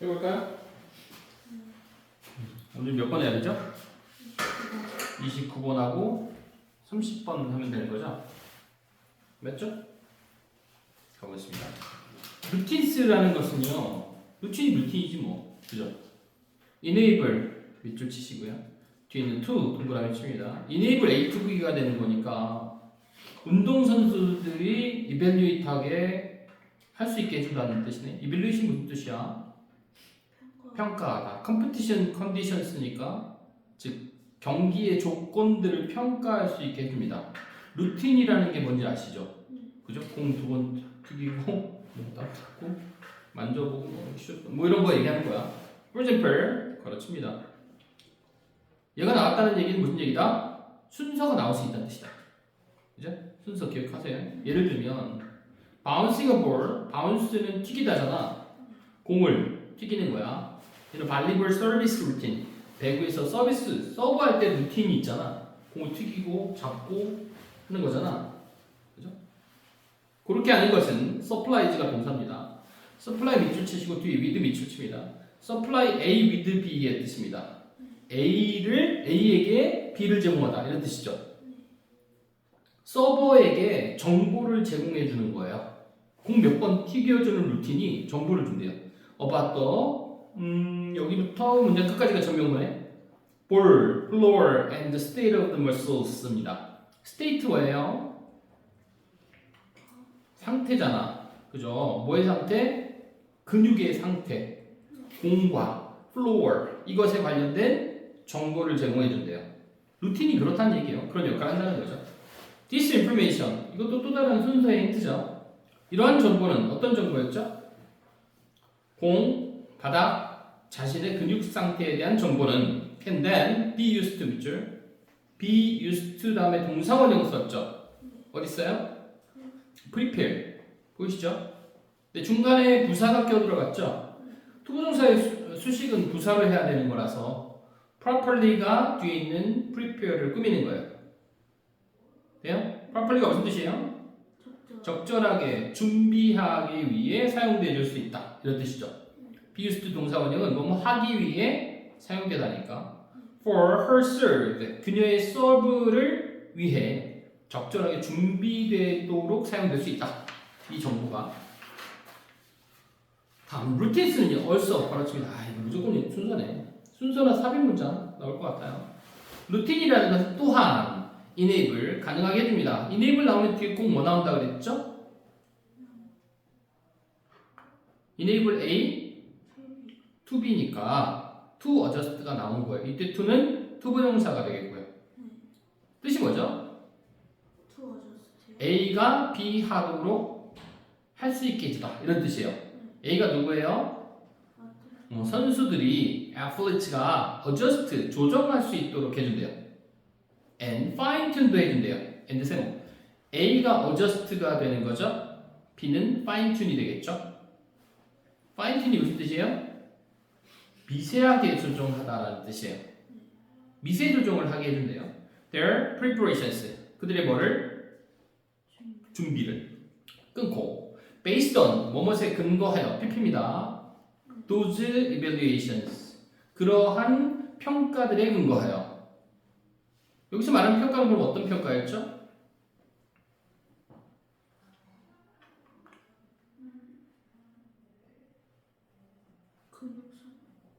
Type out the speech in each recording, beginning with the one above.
해볼까요? 오늘 몇 번 해야 되죠? 29번하고 30번 하면 되는 거죠? 맞죠? 가보겠습니다. 루틴스라는 것은요, 루틴이 루틴이지 뭐, 그죠? enable 밑줄 치시고요. 뒤에 있는 to 동그라미 칩니다. enable A to B가 되는 거니까 운동 선수들이 evaluate하게 할 수 있게 해준다는 뜻이네. evaluation 무슨 뜻이야? 평가하다. competition conditions니까 즉 경기의 조건들을 평가할 수 있게 해줍니다. 루틴이라는 게 뭔지 아시죠? 그죠? 공 두 번 튀기고 뭐딱 잡고 만져보고 뭐, 슛, 뭐 이런 거 얘기하는 거야. For example, 가르칩니다. 얘가 나왔다는 얘기는 무슨 얘기다? 순서가 나올 수 있다는 뜻이다. 그죠? 순서 기억하세요. 예를 들면 bouncing a ball, bounce는 튀기다잖아. 공을 튀기는 거야. 이런 발리볼 서비스 루틴. 배구에서 서비스 서브 할 때 루틴이 있잖아. 공을 튀기고 잡고 하는 거잖아. 그죠? 그렇게 하는 것은 supplies가 동사입니다. supply 밑줄 치시고 뒤에 with 밑줄 칩니다. supply A with B의 뜻입니다. A를 A에게 B를 제공하다 이런 뜻이죠. 서버에게 정보를 제공해 주는 거예요. 공 몇 번 튀겨주는 루틴이 정보를 준대요. about 음, 여기부터 문장 끝까지가 전명문에 ball, floor, and the state of the muscles입니다. state예요. 상태잖아. 그죠? 뭐의 상태? 근육의 상태. 공과 floor 이것에 관련된 정보를 제공해 준대요. 루틴이 그렇다는 얘기예요. 그런 역할을 한다는 거죠. This information 이것도 또 다른 순서의 힌트죠. 이러한 정보는 어떤 정보였죠? 공, 바닥, 자신의 근육 상태에 대한 정보는 can then be used to 밑줄 be used to 다음에 동사원형 썼죠. 어디 있어요? prepare 보이시죠? 근데 중간에 부사가 껴 들어갔죠. 투부정사의 수- 수식은 부사로 해야 되는 거라서 properly가 뒤에 있는 prepare를 꾸미는 거예요. 돼요? properly가 무슨 뜻이에요? 적절하게 준비하기 위해 사용되어질 수 있다 이런 뜻이죠. Be used 동사 원형은 뭐뭐 하기 위해 사용되다니까. for her serve 그녀의 서브를 위해 적절하게 준비되도록 사용될 수 있다. 이 정보가. 다음 루틴스는요. also 가르칩니다. 아 이거 무조건 순서네. 순서나 삽입 문장 나올 것 같아요. 루틴이라는 것은 또한 enable 가능하게 해줍니다. enable 나오면 뒤에 꼭 뭐 나온다 그랬죠? enable A to B니까 to adjust가 나온 거예요. 이때 to는 투부정사가 되겠고요. 뜻이 뭐죠? A가 B 하도록 할 수 있게 해주다 이런 뜻이에요. A가 누구예요? 어, 선수들이 athletes가 adjust 조정할 수 있도록 해준대요. and fine tune도 해준대요. and 세모 A가 adjust가 되는 거죠. B는 fine tune이 되겠죠. fine tune이 무슨 뜻이에요? 미세하게 조정하다라는 뜻이에요. 미세 조정을 하게 해준대요. Their preparations 그들의 뭐를 준비를 끊고 based on 뭐뭇에 근거하여 PP입니다. Those evaluations 그러한 평가들에 근거하여 여기서 말하는 평가는 그럼 어떤 평가였죠?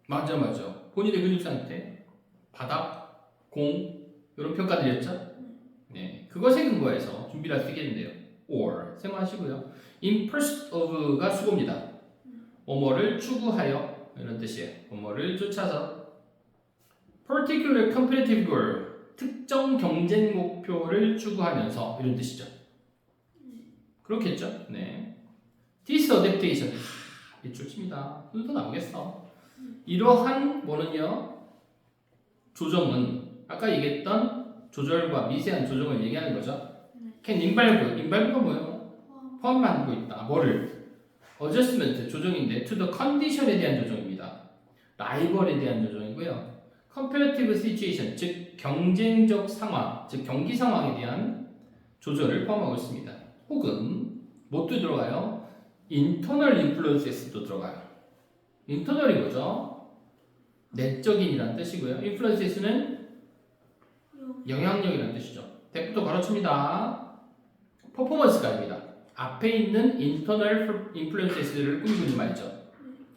맞아 맞아. 본인의 근육 상태 바닥 공 이런 평가들이었죠? 네. 그것에 근거해서 준비를 할 수 있겠는데요. or. 생각하시고요. in pursuit of가 수고입니다. 뭐뭐를 추구하여 이런 뜻이에요. 뭐뭐를 쫓아서. particular competitive goal. 특정 경쟁 목표를 추구하면서 이런 뜻이죠. 그렇겠죠? 네. disadaptation 하, 이 좋습니다. 순서 나오겠어 이러한 뭐는요 조정은 아까 얘기했던 조절과 미세한 조정을 얘기하는 거죠. can 인발부 인발부가 뭐예요? 포함하고 있다. 뭐를? adjustment 조정인데 to the condition에 대한 조정입니다. 라이벌에 대한 조정이고요. comparative situation 즉 경쟁적 상황 즉 경기 상황에 대한 조절을 포함하고 있습니다. 혹은 뭐도 들어가요? internal influences도 들어가요. 인터널인 거죠. 내적인이란 뜻이고요. influence는 영향력이라는 뜻이죠. 대부터 가르칩니다. 퍼포먼스가 아닙니다. 앞에 있는 influences를 꾸미고 있는 말이죠.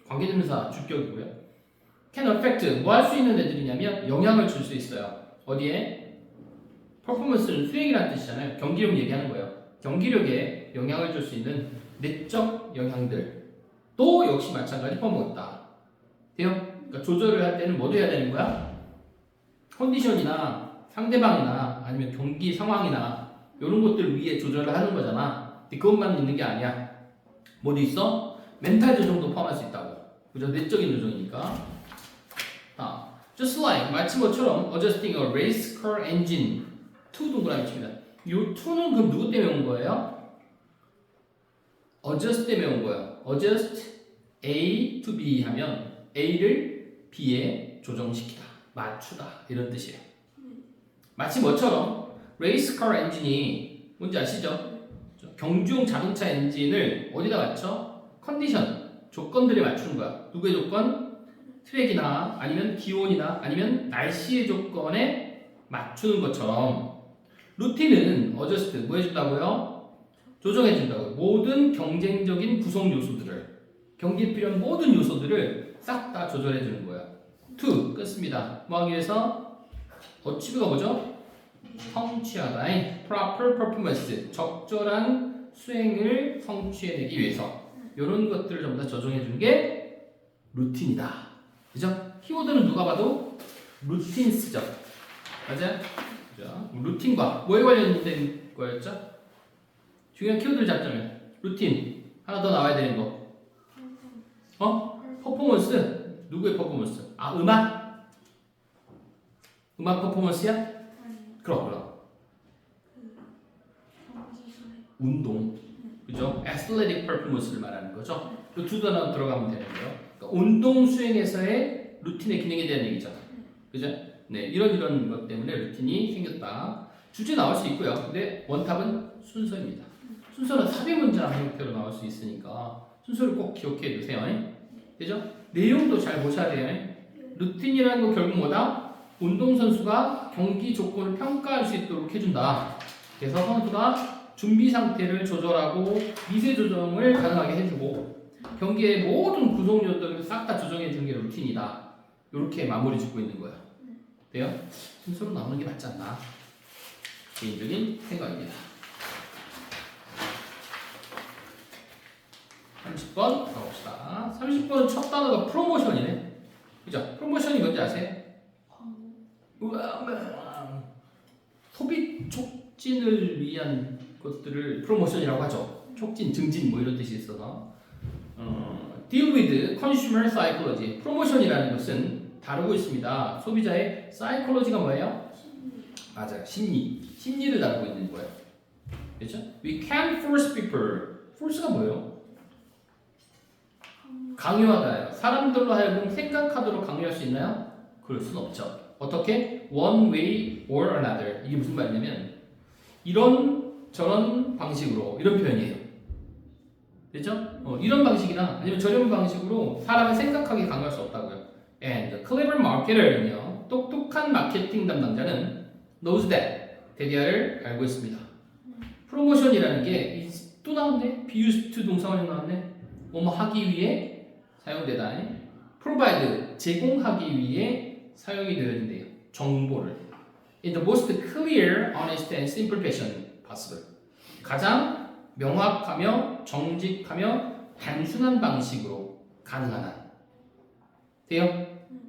관계대명사 주격이고요. can affect 뭐 할 수 있는 애들이냐면 영향을 줄 수 있어요. 어디에? 퍼포먼스는 수행이라는 뜻이잖아요. 경기력 얘기하는 거예요. 경기력에 영향을 줄 수 있는 내적 영향들 또 역시 마찬가지 퍼먹었다. 돼요? 그러니까 조절을 할 때는 뭐도 해야 되는 거야? 컨디션이나 상대방이나 아니면 경기 상황이나 이런 것들 위에 조절을 하는 거잖아. 근데 그것만 있는 게 아니야. 뭐도 있어? 멘탈 조정도 포함할 수 있다고. 그죠? 내적인 조정이니까. 아, just like 마치 뭐처럼 adjusting a race car engine to 동그라미 칩니다. 요 to는 그럼 누구 때문에 온 거예요? adjust 때문에 온 거예요. Adjust A to B 하면 A를 B에 조정시키다, 맞추다 이런 뜻이에요. 마치 뭐처럼 레이스 카 엔진이 뭔지 아시죠? 경주용 자동차 엔진을 어디다 맞춰? 컨디션, 조건들에 맞추는 거야. 누구의 조건? 트랙이나 아니면 기온이나 아니면 날씨의 조건에 맞추는 것처럼 루틴은 어저스트 뭐 해준다고요? 조정해 준다고요. 모든 경쟁적인 구성 요소들을 경기에 필요한 모든 요소들을 싹 다 조절해 주는 거예요. to 끝습니다. 뭐 하기 위해서? 어치브가 뭐죠? 성취하다. proper performance 적절한 수행을 성취해내기 위해서 이런 것들을 전부 다 조정해 주는 게 루틴이다. 그죠? 키워드는 누가 봐도 루틴스죠. 맞아요? 루틴과 뭐에 관련된 거였죠? 중요한 키워드를 잡자면 루틴 하나 더 나와야 되는 거. 어? 퍼포먼스 누구의 퍼포먼스? 아 음악? 음악 퍼포먼스야? 그럼 그럼 운동 그죠? athletic performance를 말하는 거죠. 그두 단어 들어가면 되는 거예요. 그러니까 운동 수행에서의 루틴의 기능에 대한 얘기죠. 그죠? 네 이런 이런 것 때문에 루틴이 생겼다. 주제 나올 수 있고요. 근데 원탑은 순서입니다. 순서는 삽입 문장 형태로 나올 수 있으니까 순서를 꼭 기억해 두세요. 되죠? 내용도 잘 보셔야 돼요. 루틴이라는 거 결국 뭐다? 운동선수가 경기 조건을 평가할 수 있도록 해준다. 그래서 선수가 준비 상태를 조절하고 미세 조정을 가능하게 해주고 경기의 모든 구성 요소들을 싹 다 조정해 주는 게 루틴이다. 이렇게 마무리 짓고 있는 거야. 돼요? 순서로 나오는 게 맞지 않나? 개인적인 생각입니다. 30번 가봅시다. 30번은 첫 단어가 프로모션이네. 그죠? 프로모션이 뭔지 아세요? 우와. 소비 촉진을 위한 것들을 프로모션이라고 하죠. 촉진, 증진 뭐 이런 뜻이 있어서 어, deal with consumer psychology. 프로모션이라는 것은 다루고 있습니다. 소비자의 psychology가 뭐예요? 맞아요. 심리. 심리를 다루고 있는 거예요. 그렇죠? We can force people. force가 뭐예요? 강요하다요. 사람들로 하여금 생각하도록 강요할 수 있나요? 그럴 순 없죠. 어떻게? One way or another. 이게 무슨 말이냐면 이런 저런 방식으로 이런 표현이에요. 됐죠? 어, 이런 방식이나 아니면 저런 방식으로 사람을 생각하게 강요할 수 없다고요. And clever marketer는요. 똑똑한 마케팅 담당자는 knows that. 대디아를 알고 있습니다. 프로모션이라는 게 또 나왔네. to 동사원이 나왔네. 뭐뭐 하기 위해 사용되다. provide 제공하기 위해 사용이 되어진대요. 정보를 in the most clear, honest and simple fashion possible. 가장 명확하며 정직하며 단순한 방식으로 가능한 한. 돼요?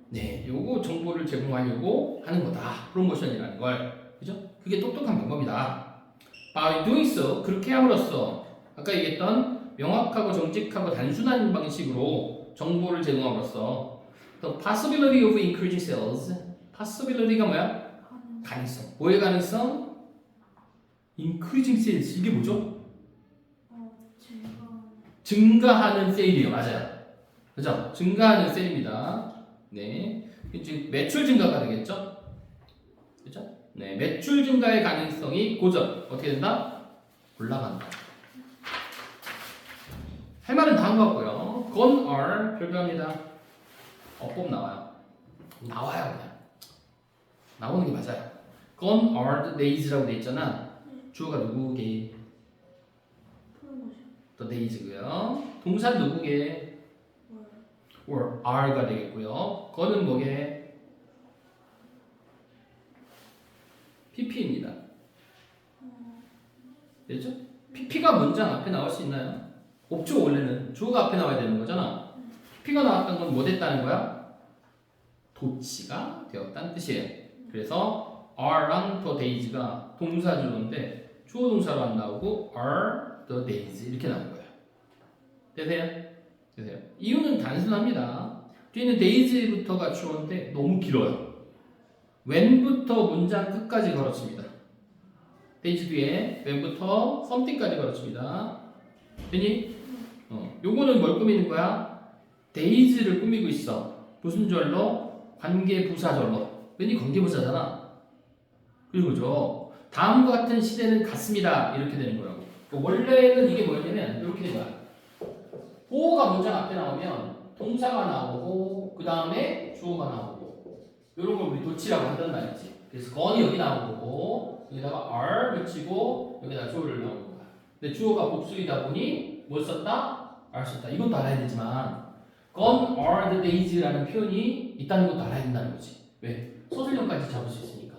네, 요거 정보를 제공하려고 하는 거다. 프로모션이라는 걸. 그죠? 그게 똑똑한 방법이다. By doing so, 그렇게 함으로써 아까 얘기했던 명확하고 정직하고 단순한 방식으로 정보를 제공함으로써 the possibility of increasing sales possibility가 뭐야? 가능성. 뭐의 가능성? increasing sales 이게 뭐죠? 증가하는 세일이에요. 맞아요. 그죠? 증가하는 세일입니다. 네. 이제 매출 증가가 되겠죠? 그죠? 네. 매출 증가의 가능성이 고전. 어떻게 된다? 올라간다. 할 말은 다 한 것 같고요. Gone are 별표합니다. 어법 나와요. 나와요 그냥. 나오는 게 맞아요. Gone are the days라고 돼 있잖아. 주어가 누구게? The days고요. 동사 누구게? 월. are가 되겠고요. 거는 뭐게? pp입니다. 됐죠? pp가 문장 앞에 나올 수 있나요? 없죠 원래는 주어가 앞에 나와야 되는 거잖아. pp가 나왔던 건 뭐 됐다는 거야? 도치가 되었다는 뜻이에요. 그래서 are랑 the days가 동사 주어인데 주어 동사로 안 나오고 are the days 이렇게 나온 거예요. 되세요? 되세요? 이유는 단순합니다. 뒤에는 days부터가 주어인데 너무 길어요. when부터 문장 끝까지 걸어칩니다. days 뒤에 when부터 something까지 걸어칩니다. 되니? 어, 요거는 뭘 꾸미는 거야? days를 꾸미고 있어. 무슨 절로? 관계 부사절로. 왠지 관계 부사잖아. 그리고 그죠? 다음과 같은 시대는 같습니다. 이렇게 되는 거라고. 그 원래는 이게 뭐냐면 이렇게 된 거야. 보호가 문장 앞에 나오면 동사가 나오고 그 다음에 주어가 나오고 이런 걸 우리 도치라고 한단 말이지. 그래서 건이 여기 나온 거고 여기다가 are 붙이고 여기다가 주어를 넣은 거야. 근데 주어가 복수이다 보니 뭘 썼다? Are 썼다. 이것도 알아야 되지만 gone are the days라는 표현이 있다는 것도 알아야 된다는 거지. 왜? 소설형까지 잡을 수 있으니까.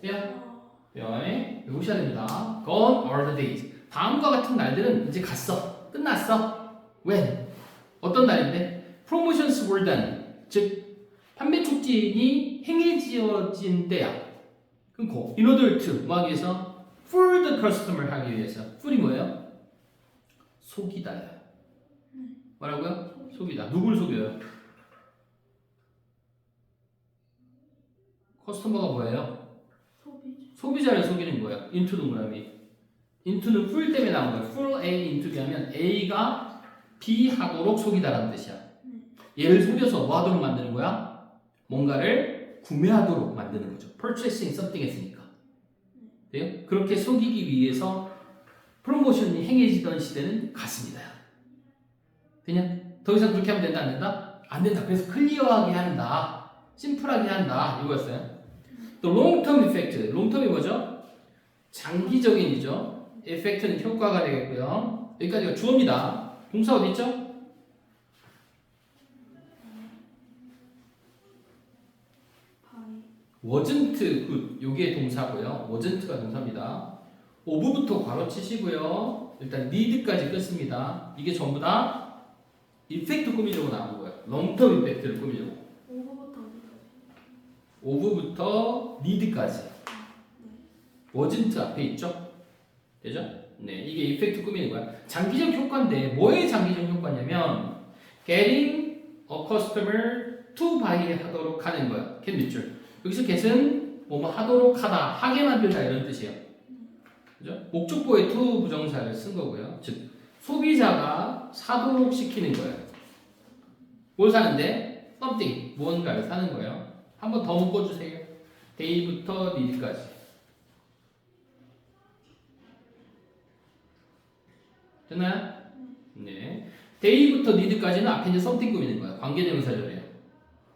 돼요? 네, 외우셔야 됩니다. Gone are the days. 다음과 같은 날들은 이제 갔어. 끝났어. When? 어떤 날인데? Promotions were done. 즉, 판매 촉진이 행해지어진 때야. 끊고. In order to. 뭐 하기 위해서? For the customer 하기 위해서. for이 뭐예요? 속이다요. 뭐라고요? 속이다. 누굴 속여요? 커스터머가 뭐예요? 소비자. 소비자를 속이는 거예요. into 동그라미. into는 full 때문에 나온 거예요. full A B 하면 A가 B 하도록 속이다라는 뜻이야. 얘를 속여서 뭐 하도록 만드는 거야? 뭔가를 구매하도록 만드는 거죠. purchasing something 했으니까. 돼요? 그렇게 속이기 위해서 프로모션이 행해지던 시대는 갔습니다. 되냐? 더 이상 그렇게 하면 된다 안 된다? 안 된다. 그래서 클리어하게 한다. 심플하게 한다. 이거였어요. 또 long-term effect. long-term이 뭐죠? 장기적인이죠. effect는 효과가 되겠고요. 여기까지가 주어입니다. 동사 어디 있죠? wasn't good. 요게 동사고요. wasn't가 동사입니다. 오브부터 괄호 치시고요. 일단 need까지 끊습니다. 이게 전부 다 이펙트 꾸미려고 나온 거예요. 롱텀 이펙트를 꾸미려고. 어디까지? 오브부터 need까지. wasn't 앞에 있죠? 되죠? 네, 이게 이펙트 꾸미는 거야. 장기적 효과인데 뭐의 장기적 효과냐면 getting a customer to buy 하도록 하는 거야. get 밑줄. 여기서 get은 뭐뭐 하도록 하다, 하게 만들다 이런 뜻이에요. 그죠? 목적보에 to 부정사를 쓴 거고요. 즉 소비자가 사도록 시키는 거예요. 뭘 사는데? something 무언가를 사는 거예요. 한번 더 묶어주세요. day부터 need까지. 됐나요? 네. day부터 need까지는 앞에 이제 something 꾸미는 거야. 관계대명사절이에요.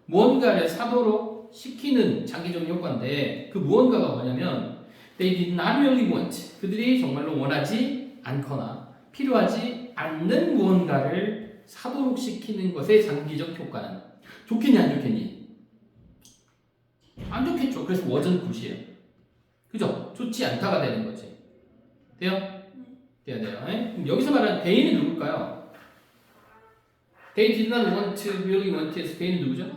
무언가를 사도록 시키는 장기적 효과인데 그 무언가가 뭐냐면 they did not really want. 그들이 정말로 원하지 않거나 필요하지 않는 무언가를 사도록 시키는 것의 장기적 효과는 좋겠니 안 좋겠니? 안 좋겠죠. 그래서 wasn't good이에요. 그죠? 좋지 않다가 되는 거지. 돼요? 돼야 돼요. 예? 그럼 여기서 말하는 they는 누굴까요? they did not want to really want에서 they는 누구죠?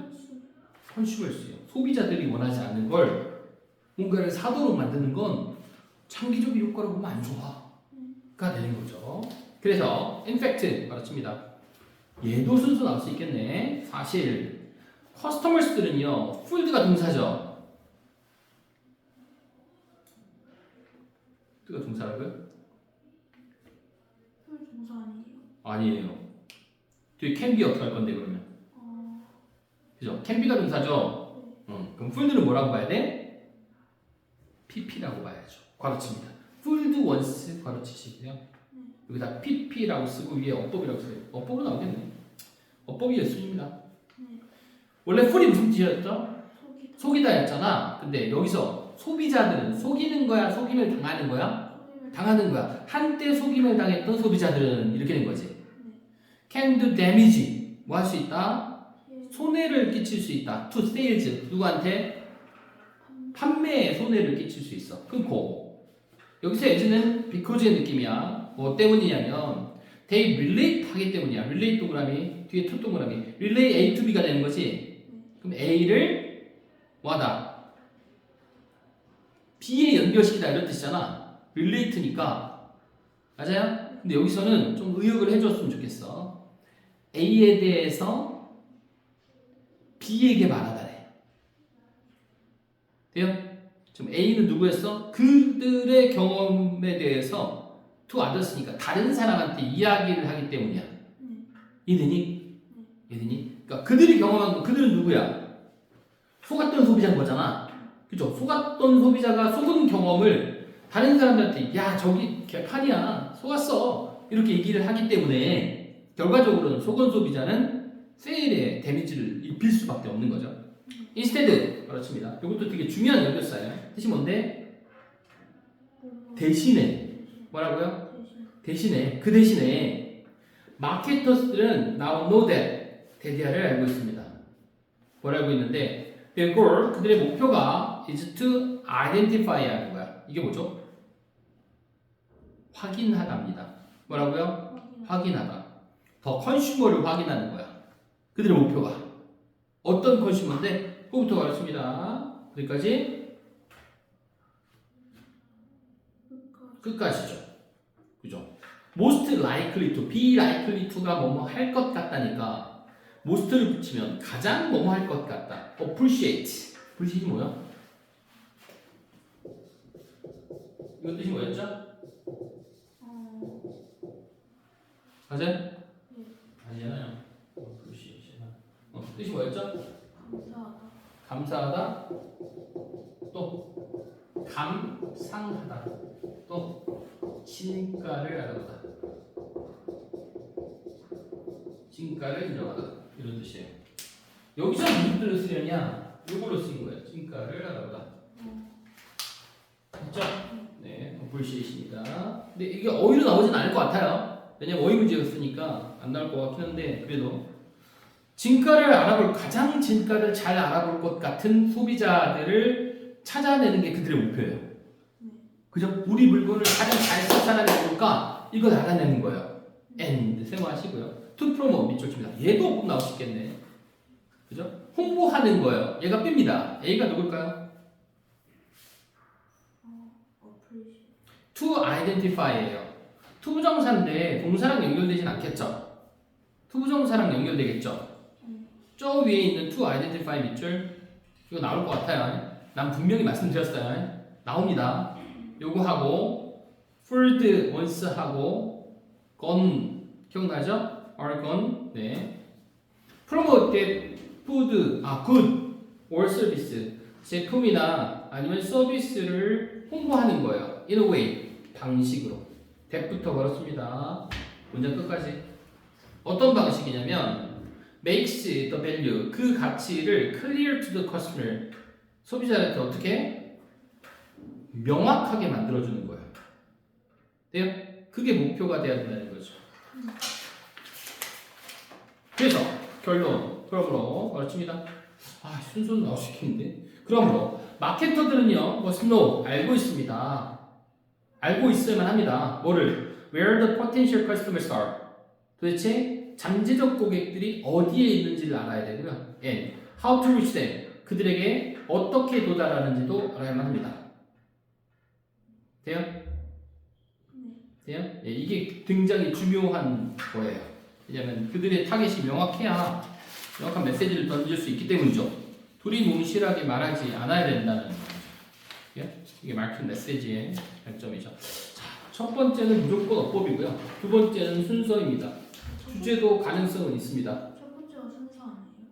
컨슈머스요. 소비자들이 원하지 않는 걸 뭔가를 사도록 만드는 건 장기적 효과로 보면 안 좋아 가 되는 거죠. 그래서 in fact 가르칩니다. 얘도 순서 나올 수 있겠네. 사실 커스터머스들은요. 풀드가 동사죠. 풀드가 동사라고요? 풀 동사 아니에요? 아니에요. 뒤에 can be 어떻게 할 건데 그러면? 어. 그죠? can be가 동사죠. 응. 그럼 풀드는 뭐라고 봐야 돼? pp라고 봐야죠. 괄호칩니다. 풀드 원스 괄호치시고요. 여기다 pp라고 쓰고 위에 어법이라고 써요. 어법으로 나오겠네. 어법이 예술입니다. 네. 원래 풀이 무슨 뜻이었죠? 속이다. 속이다였잖아. 근데 여기서 소비자들은 속이는 거야, 속임을 당하는 거야? 당하는 거야. 한때 속임을 당했던 소비자들은 이렇게 된 거지. can do damage. 뭐 할 수 있다? 피해 손해를 끼칠 수 있다. to sales. 누구한테? 판매에 손해를 끼칠 수 있어. 끊고. 여기서 as는 because의 느낌이야. 뭐 때문이냐면 they relate 하기 때문이야. relate 동그라미 뒤에 투 동그라미 relate A to B가 되는 거지. 그럼 A를 뭐하다? B에 연결시키다 이런 뜻이잖아. relate니까 맞아요? 근데 여기서는 좀 의역을 해줬으면 좋겠어. A에 대해서 B에게 말하다래. 돼요? 지금 A는 누구였어? 그들의 경험에 대해서 to others니까 다른 사람한테 이야기를 하기 때문이야. 이해되니? 이해되니? 그러니까 그들이 경험한 거, 그들은 누구야? 속았던 소비자인 거잖아. 그죠? 속았던 소비자가 속은 경험을 다른 사람들한테 야 저기 개판이야 속았어 이렇게 얘기를 하기 때문에 결과적으로는 속은 소비자는 세일에 데미지를 입힐 수밖에 없는 거죠. instead 그렇습니다. 이것도 되게 중요한 연결사예요. 뜻이 뭔데? 대신에 뭐라고요? 대신 대신에 그 대신에 마케터스들은 now know that 데디아를 알고 있습니다. 뭘 알고 있는데 their goal 그들의 목표가 is to identify 하는 거야. 이게 뭐죠? 확인하다입니다. 뭐라고요? 확인 확인하다. 더 컨슈머를 확인하는 거야. 그들의 목표가 어떤 컨슈머인데 그거부터 가르칩니다. 여기까지 끝까지 끝까지죠. 그죠? most likely to, be likely to가 뭐뭐 할 것 같다니까 most를 붙이면 가장 뭐뭐 할 것 같다. appreciate. appreciate이 뭐야? 이거 뜻이 뭐였죠? 어 맞아요? 아니잖아요. appreciation. 어, 뜻이 뭐였죠? 감사하다 감사하다. 또 감상하다. 또 진가를 알아보다. 진가를 인정하다. 이런 뜻이에요. 여기서 무슨 뜻을 쓰려냐? 요걸로 쓴 거예요. 진가를 알아보다. 됐죠? 네, appreciate입니다. 근데 이게 어휘로 나오진 않을 것 같아요. 왜냐면 어휘 문제였으니까 안 나올 것 같긴 한데 그래도 진가를 알아볼 가장 진가를 잘 알아볼 것 같은 소비자들을 찾아내는 게 그들의 목표예요. 그죠? 우리 물건을 가장 잘쓸 사람이 누굴까? 이걸 알아내는 거예요. and 세모하시고요. to promote 밑줄 칩니다. 얘도 꼭 나올 수 있겠네. 그죠? 홍보하는 거예요. 얘가 뺍니다. A가 누굴까요? appreciate to identify예요. 투부정사인데 동사랑 연결되진 않겠죠? 투부정사랑 연결되겠죠? 저 위에 있는 to identify 밑줄 이거 나올 것 같아요. 난 분명히 말씀드렸어요. 나옵니다. 요거 하고 food once 하고 gone 기억나죠? are gone 네. promote that food 아 good or service 제품이나 아니면 서비스를 홍보하는 거예요. in a way 방식으로 that부터 걸었습니다. 문장 끝까지 어떤 방식이냐면 makes the value 그 가치를 clear to the customer 소비자한테 어떻게 명확하게 만들어주는 거예요. 돼요? 그게 목표가 돼야 된다는 거죠. 그래서 결론 그러므로 그렇습니다. 아 나올 수 있겠는데. 그러므로 마케터들은요, 뭐 know 알고 있습니다. 알고 있을만 합니다. 뭐를 where the potential customers are 도대체 잠재적 고객들이 어디에 있는지를 알아야 되고요. and how to reach them 그들에게 어떻게 도달하는지도 알아야만 합니다. 돼요? 돼요? 예, 이게 굉장히 중요한 거예요. 왜냐하면 그들의 타겟이 명확해야 명확한 메시지를 던질 수 있기 때문이죠. 두리뭉실하게 말하지 않아야 된다는 거죠. 예? 이게 마케팅 메시지의 장점이죠. 자, 첫 번째는 무조건 어법이고요. 두 번째는 순서입니다. 주제도 가능성은 있습니다. 첫 번째가 순서 아니에요?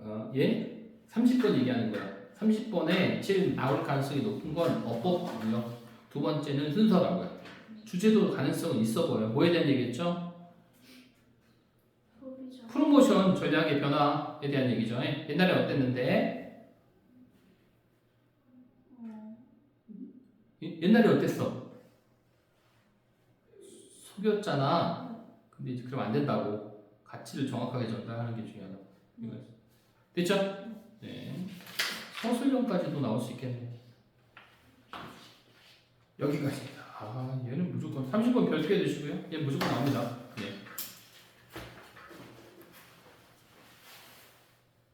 어, 예? 30번 얘기하는 거야. 30번에 제일 나올 가능성이 높은 건 어법이고요. 두 번째는 순서라고요. 주제도 가능성은 있어 보여요. 뭐에 대한 얘기겠죠? 소비자 프로모션 전략의 변화에 대한 얘기죠. 옛날에 어땠는데 어, 예- 옛날에 어땠어? 속였잖아. 근데 이제 그러면 안 된다고 가치를 정확하게 전달하는 게 중요하다. 이거였어. 됐죠? 네. 서술형까지도 나올 수 있겠네. 여기까지입니다. 아, 얘는 무조건 30번 별표해 주시고요. 얘 무조건 나옵니다.